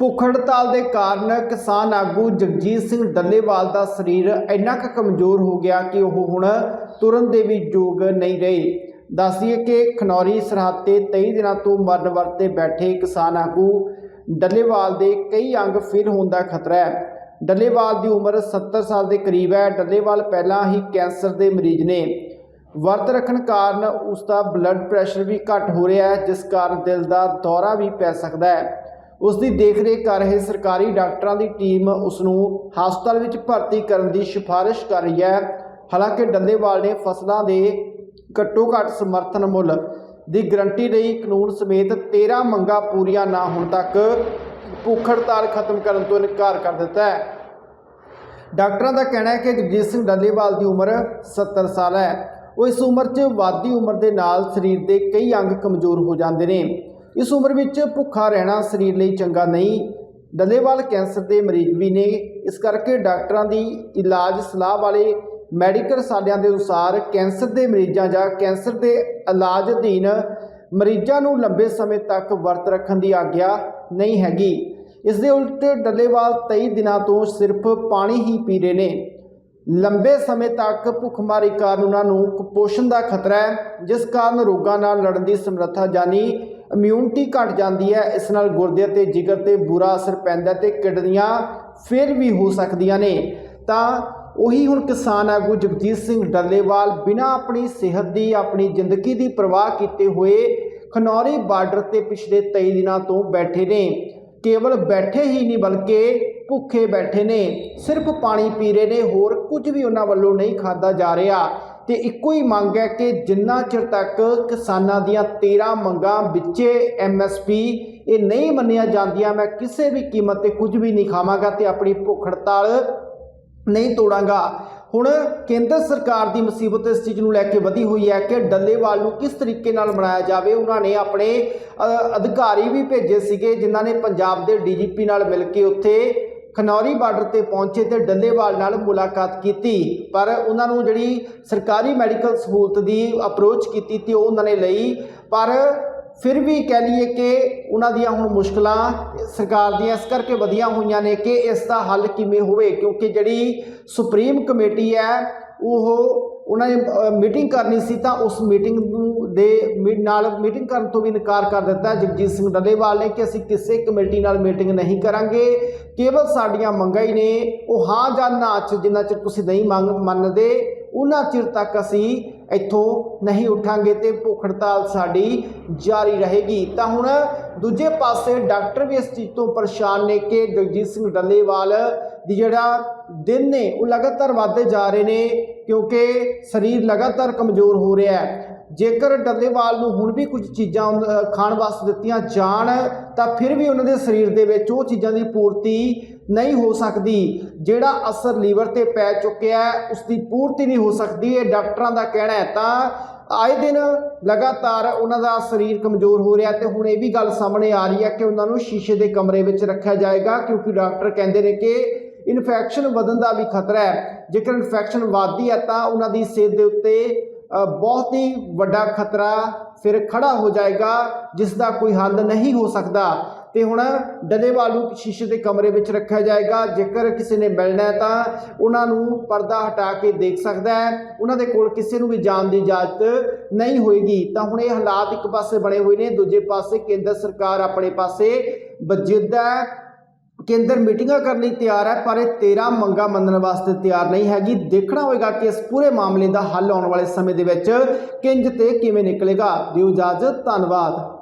ਭੁੱਖ ਹੜਤਾਲ ਦੇ ਕਾਰਨ ਕਿਸਾਨ ਆਗੂ ਜਗਜੀਤ ਸਿੰਘ ਡੱਲੇਵਾਲ ਦਾ ਸਰੀਰ ਇੰਨਾ ਕੁ ਕਮਜ਼ੋਰ ਹੋ ਗਿਆ ਕਿ ਉਹ ਹੁਣ ਤੁਰਨ ਦੇ ਵੀ ਯੋਗ ਨਹੀਂ ਰਹੇ। ਦੱਸਦੀਏ ਕਿ ਖਨੌਰੀ ਸਰਹੱਦ ਤੇ 23 ਦਿਨਾਂ ਤੋਂ ਮਰਨ ਵਰਤੇ ਬੈਠੇ ਕਿਸਾਨ ਆਗੂ ਡੱਲੇਵਾਲ ਦੇ ਕਈ ਅੰਗ ਫੇਲ ਹੋਣ ਦਾ ਖਤਰਾ ਹੈ। ਡੱਲੇਵਾਲ ਦੀ ਉਮਰ 70 ਸਾਲ ਦੇ ਕਰੀਬ ਹੈ। ਡੱਲੇਵਾਲ ਪਹਿਲਾਂ ਹੀ ਕੈਂਸਰ ਦੇ ਮਰੀਜ਼ ਨੇ। ਵਰਤ ਰੱਖਣ ਕਾਰਨ ਉਸ ਦਾ ਬਲੱਡ ਪ੍ਰੈਸ਼ਰ ਵੀ ਘੱਟ ਹੋ ਰਿਹਾ ਹੈ, ਜਿਸ ਕਾਰਨ ਦਿਲ ਦਾ ਦੌਰਾ ਵੀ ਪੈ ਸਕਦਾ ਹੈ। ਉਸ ਦੀ ਦੇਖਰੇਖ ਕਰ ਰਹੇ ਸਰਕਾਰੀ ਡਾਕਟਰਾਂ ਦੀ ਟੀਮ ਉਸ ਨੂੰ ਹਸਪਤਾਲ ਵਿੱਚ ਭਰਤੀ ਕਰਨ ਦੀ ਸਿਫਾਰਿਸ਼ ਕਰ ਰਹੀ ਹੈ। ਹਾਲਾਂਕਿ ਡੱਲੇਵਾਲ ਨੇ ਫਸਲਾਂ ਦੇ ਘੱਟੋ ਘੱਟ ਸਮਰਥਨ ਮੁੱਲ ਦੀ ਗਰੰਟੀ ਲਈ ਕਾਨੂੰਨ ਸਮੇਤ 13 ਮੰਗਾਂ ਪੂਰੀਆਂ ਨਾ ਹੋਣ ਤੱਕ ਭੁੱਖ ਹੜਤਾਲ ਖਤਮ ਕਰਨ ਤੋਂ ਇਨਕਾਰ ਕਰ ਦਿੱਤਾ ਹੈ। ਡਾਕਟਰਾਂ ਦਾ ਕਹਿਣਾ ਹੈ ਕਿ ਜਗਜੀਤ ਸਿੰਘ ਡੱਲੇਵਾਲ ਦੀ ਉਮਰ 70 ਸਾਲ ਹੈ। ਉਹ ਇਸ ਉਮਰ 'ਚ ਵਾਧੀ ਉਮਰ ਦੇ ਨਾਲ ਸਰੀਰ ਦੇ ਕਈ ਅੰਗ ਕਮਜ਼ੋਰ ਹੋ ਜਾਂਦੇ ਨੇ। ਇਸ ਉਮਰ ਵਿੱਚ ਭੁੱਖਾ ਰਹਿਣਾ ਸਰੀਰ ਲਈ ਚੰਗਾ ਨਹੀਂ। ਡੱਲੇਵਾਲ ਕੈਂਸਰ ਦੇ ਮਰੀਜ਼ ਵੀ ਨੇ। ਇਸ ਕਰਕੇ ਡਾਕਟਰਾਂ ਦੀ ਇਲਾਜ ਸਲਾਹ ਵਾਲੇ ਮੈਡੀਕਲ ਸਾਲਿਆਂ ਦੇ ਅਨੁਸਾਰ ਕੈਂਸਰ ਦੇ ਮਰੀਜ਼ਾਂ ਜਾਂ ਕੈਂਸਰ ਦੇ ਇਲਾਜ ਅਧੀਨ ਮਰੀਜ਼ਾਂ ਨੂੰ ਲੰਬੇ ਸਮੇਂ ਤੱਕ ਵਰਤ ਰੱਖਣ ਦੀ ਆਗਿਆ ਨਹੀਂ ਹੈਗੀ। ਇਸ ਦੇ ਉਲਟ ਡੱਲੇਵਾਲ 23 ਦਿਨਾਂ ਤੋਂ ਸਿਰਫ ਪਾਣੀ ਹੀ ਪੀ ਰਹੇ ਨੇ। ਲੰਬੇ ਸਮੇਂ ਤੱਕ ਭੁੱਖਮਾਰੀ ਕਾਰਨ ਉਹਨਾਂ ਨੂੰ ਕੁਪੋਸ਼ਣ ਦਾ ਖਤਰਾ ਹੈ, ਜਿਸ ਕਾਰਨ ਰੋਗਾਂ ਨਾਲ ਲੜਨ ਦੀ ਸਮਰੱਥਾ ਜਾਨੀ ਇਮਿਊਨਿਟੀ ਘਟ ਜਾਂਦੀ ਹੈ, ਇਸ ਨਾਲ ਗੁਰਦੇ ਤੇ ਜਿਗਰ ਤੇ ਬੁਰਾ ਅਸਰ ਪੈਂਦਾ ਹੈ ਤੇ ਕਿਡਨੀਆਂ ਫੇਲ ਵੀ ਹੋ ਸਕਦੀਆਂ ਨੇ। ਤਾਂ ਉਹੀ ਹੁਣ ਕਿਸਾਨ ਆਗੂ ਜਗਜੀਤ ਸਿੰਘ ਡੱਲੇਵਾਲ ਬਿਨਾਂ ਆਪਣੀ ਸਿਹਤ ਦੀ, ਆਪਣੀ ਜ਼ਿੰਦਗੀ ਦੀ ਪਰਵਾਹ ਕੀਤੇ ਹੋਏ ਖਨੌਰੀ ਬਾਰਡਰ ਤੇ ਪਿਛਲੇ 23 ਦਿਨਾਂ ਤੋਂ ਬੈਠੇ ਨੇ। ਕੇਵਲ ਬੈਠੇ ਹੀ ਨਹੀਂ, ਬਲਕਿ ਭੁੱਖੇ ਬੈਠੇ ਨੇ। ਸਿਰਫ ਪਾਣੀ ਪੀ ਰਹੇ ਨੇ, ਹੋਰ ਕੁਝ ਵੀ ਉਹਨਾਂ ਵੱਲੋਂ ਨਹੀਂ ਖਾਦਾ ਜਾ ਰਿਹਾ। ਤੇ ਇੱਕੋ ਹੀ ਮੰਗ ਹੈ ਕਿ ਜਿੰਨਾ ਚਿਰ ਤੱਕ ਕਿਸਾਨਾਂ ਦੀਆਂ 13 ਮੰਗਾਂ ਵਿੱਚੇ ਐਮਐਸਪੀ ਇਹ ਨਹੀਂ ਮੰਨੀਆਂ ਜਾਂਦੀਆਂ, ਮੈਂ ਕਿਸੇ ਵੀ ਕੀਮਤ ਤੇ ਕੁਝ ਵੀ ਨਹੀਂ ਖਾਵਾਂਗਾ ਤੇ ਆਪਣੀ ਭੁੱਖ ਹੜਤਾਲ ਨਹੀਂ ਤੋੜਾਂਗਾ। ਹੁਣ ਕੇਂਦਰ ਸਰਕਾਰ ਦੀ ਮੁਸੀਬਤ ਇਸ ਚੀਜ਼ ਨੂੰ ਲੈ ਕੇ ਵਧੀ ਹੋਈ ਹੈ ਕਿ ਡੱਲੇਵਾਲ ਨੂੰ ਕਿਸ ਤਰੀਕੇ ਨਾਲ ਬਣਾਇਆ ਜਾਵੇ, ਉਹਨਾਂ ਨੇ ਆਪਣੇ ਅਧਿਕਾਰੀ ਵੀ ਭੇਜੇ ਸੀਗੇ, ਜਿਨ੍ਹਾਂ ਨੇ ਪੰਜਾਬ ਦੇ ਡੀਜੀਪੀ ਨਾਲ ਮਿਲ ਕੇ ਉੱਥੇ ਖਨੌਰੀ ਬਾਰਡਰ ਤੇ ਪਹੁੰਚੇ ਤੇ ਡੱਲੇਵਾਲ ਨਾਲ ਮੁਲਾਕਾਤ ਕੀਤੀ, ਪਰ ਉਹਨਾਂ ਨੂੰ ਜਿਹੜੀ ਸਰਕਾਰੀ ਮੈਡੀਕਲ ਸਹੂਲਤ ਦੀ ਅਪਰੋਚ ਕੀਤੀ ਤੇ ਉਹ ਉਹਨਾਂ ਨੇ ਲਈ, ਪਰ ਫਿਰ ਵੀ ਕਹਿ ਲਈਏ ਕਿ ਉਹਨਾਂ ਦੀਆਂ ਹੁਣ ਮੁਸ਼ਕਲਾਂ ਸਰਕਾਰ ਦੀਆਂ ਇਸ ਕਰਕੇ ਵਧੀਆਂ ਹੋਈਆਂ ਨੇ ਕਿ ਇਸ ਦਾ ਹੱਲ ਕਿਵੇਂ ਹੋਵੇ, ਕਿਉਂਕਿ ਜਿਹੜੀ ਸੁਪਰੀਮ ਕਮੇਟੀ ਹੈ ਉਹ ਉਹਨਾਂ ਨੇ ਮੀਟਿੰਗ ਕਰਨੀ ਸੀ ਤਾਂ ਉਸ ਮੀਟਿੰਗ ਨੂੰ ਦੇ, ਮੀ- ਨਾਲ ਮੀਟਿੰਗ ਕਰਨ ਤੋਂ ਵੀ ਇਨਕਾਰ ਕਰ ਦਿੱਤਾ। ਜਗਜੀਤ ਸਿੰਘ ਡੱਲੇਵਾਲ ਨੇ ਕਿ ਅਸੀਂ ਕਿਸੇ ਕਮੇਟੀ ਨਾਲ ਮੀਟਿੰਗ ਨਹੀਂ ਕਰਾਂਗੇ। ਕੇਵਲ ਸਾਡੀਆਂ ਮੰਗਾਂ ਹੀ ਨੇ। ਉਹ ਹਾਂ ਜਾਂ ਨਾ ਚ ਜਿੰਨਾ ਚਿਰ ਤੁਸੀਂ ਨਹੀਂ ਮੰਗ, ਮੰਨਦੇ, ਉਹਨਾਂ ਚਿਰ ਤੱਕ ਅਸੀਂ ਇੱਥੋਂ ਨਹੀਂ ਉੱਠਾਂਗੇ ਤੇ ਭੁੱਖ ਹੜਤਾਲ ਸਾਡੀ ਜਾਰੀ ਰਹੇਗੀ। ਤਾਂ ਹੁਣ ਦੂਜੇ ਪਾਸੇ ਡਾਕਟਰ ਵੀ ਇਸ ਚੀਜ਼ ਤੋਂ ਪਰੇਸ਼ਾਨ ਨੇ ਕਿ ਜਗਜੀਤ ਸਿੰਘ ਡੱਲੇਵਾਲ ਦੀ ਜਿਹੜਾ ਦਿਨ ਨੇ ਉਹ ਲਗਾਤਾਰ ਵਧਦੇ ਜਾ ਰਹੇ ਨੇ ਕਿਉਂਕਿ ਸਰੀਰ ਲਗਾਤਾਰ ਕਮਜ਼ੋਰ ਹੋ ਰਿਹਾ ਹੈ। ਜੇਕਰ ਡੱਲੇਵਾਲ ਨੂੰ ਹੁਣ ਵੀ ਕੁਝ ਚੀਜ਼ਾਂ ਖਾਣ ਵਾਸਤੇ ਦਿੱਤੀਆਂ ਜਾਣ, ਤਾਂ ਫਿਰ ਵੀ ਉਹਨਾਂ ਦੇ ਸਰੀਰ ਦੇ ਵਿੱਚ ਉਹ ਚੀਜ਼ਾਂ ਦੀ ਪੂਰਤੀ ਨਹੀਂ ਹੋ ਸਕਦੀ। ਜਿਹੜਾ ਅਸਰ ਲੀਵਰ ਤੇ ਪੈ ਚੁੱਕਿਆ ਹੈ ਉਸ ਦੀ ਪੂਰਤੀ ਨਹੀਂ ਹੋ ਸਕਦੀ, ਇਹ ਡਾਕਟਰਾਂ ਦਾ ਕਹਿਣਾ ਹੈ। ਤਾਂ ਆਏ ਦਿਨ ਲਗਾਤਾਰ ਉਹਨਾਂ ਦਾ ਸਰੀਰ ਕਮਜ਼ੋਰ ਹੋ ਰਿਹਾ ਤੇ ਹੁਣ ਇਹ ਵੀ ਗੱਲ ਸਾਹਮਣੇ ਆ ਰਹੀ ਹੈ ਕਿ ਉਹਨਾਂ ਨੂੰ ਸ਼ੀਸ਼ੇ ਦੇ ਕਮਰੇ ਵਿੱਚ ਰੱਖਿਆ ਜਾਏਗਾ, ਕਿਉਂਕਿ ਡਾਕਟਰ ਕਹਿੰਦੇ ਨੇ ਕਿ ਇਨਫੈਕਸ਼ਨ ਵਧਣ ਦਾ ਵੀ ਖਤਰਾ ਹੈ। ਜੇਕਰ ਇਨਫੈਕਸ਼ਨ ਵੱਧਦੀ ਹੈ ਤਾਂ ਉਹਨਾਂ ਦੀ ਸਿਹਤ ਦੇ ਉੱਤੇ ਬਹੁਤ ਹੀ ਵੱਡਾ ਖਤਰਾ ਫਿਰ ਖੜਾ ਹੋ ਜਾਏਗਾ, ਜਿਸ ਦਾ ਕੋਈ ਹੱਲ ਨਹੀਂ ਹੋ ਸਕਦਾ। ਤੇ ਹੁਣ ਡੱਲੇਵਾਲ ਨੂੰ ਸ਼ੀਸ਼ੇ ਦੇ ਕਮਰੇ ਵਿੱਚ ਰੱਖਿਆ ਜਾਏਗਾ। ਜੇਕਰ ਕਿਸੇ ਨੇ ਮਿਲਣਾ ਤਾਂ ਉਹਨਾਂ ਨੂੰ ਪਰਦਾ ਹਟਾ ਕੇ ਦੇਖ ਸਕਦਾ ਹੈ। ਉਹਨਾਂ ਦੇ ਕੋਲ ਕਿਸੇ ਨੂੰ ਵੀ ਜਾਣ ਦੀ ਇਜਾਜ਼ਤ ਨਹੀਂ ਹੋਏਗੀ। ਤਾਂ ਹੁਣ ਇਹ ਹਾਲਾਤ ਇੱਕ ਪਾਸੇ ਬਣੇ ਹੋਏ ਨੇ, ਦੂਜੇ ਪਾਸੇ ਕੇਂਦਰ ਸਰਕਾਰ ਆਪਣੇ ਪਾਸੇ ਵਜਿੱਦਾ ਹੈ। ਕੇਂਦਰ ਮੀਟਿੰਗਾਂ ਕਰਨ ਲਈ ਤਿਆਰ ਹੈ, ਪਰ ਇਹ 13 ਮੰਗਾਂ ਮੰਨਣ ਵਾਸਤੇ ਤਿਆਰ ਨਹੀਂ ਹੈਗੀ। ਦੇਖਣਾ ਹੋਵੇਗਾ ਕਿ ਇਸ ਪੂਰੇ ਮਾਮਲੇ ਦਾ ਹੱਲ ਆਉਣ ਵਾਲੇ ਸਮੇਂ ਦੇ ਵਿੱਚ ਕਿੰਜ ਤੇ ਕਿਵੇਂ ਨਿਕਲੇਗਾ। ਦਿਓ ਇਜਾਜ਼ਤ, ਧੰਨਵਾਦ।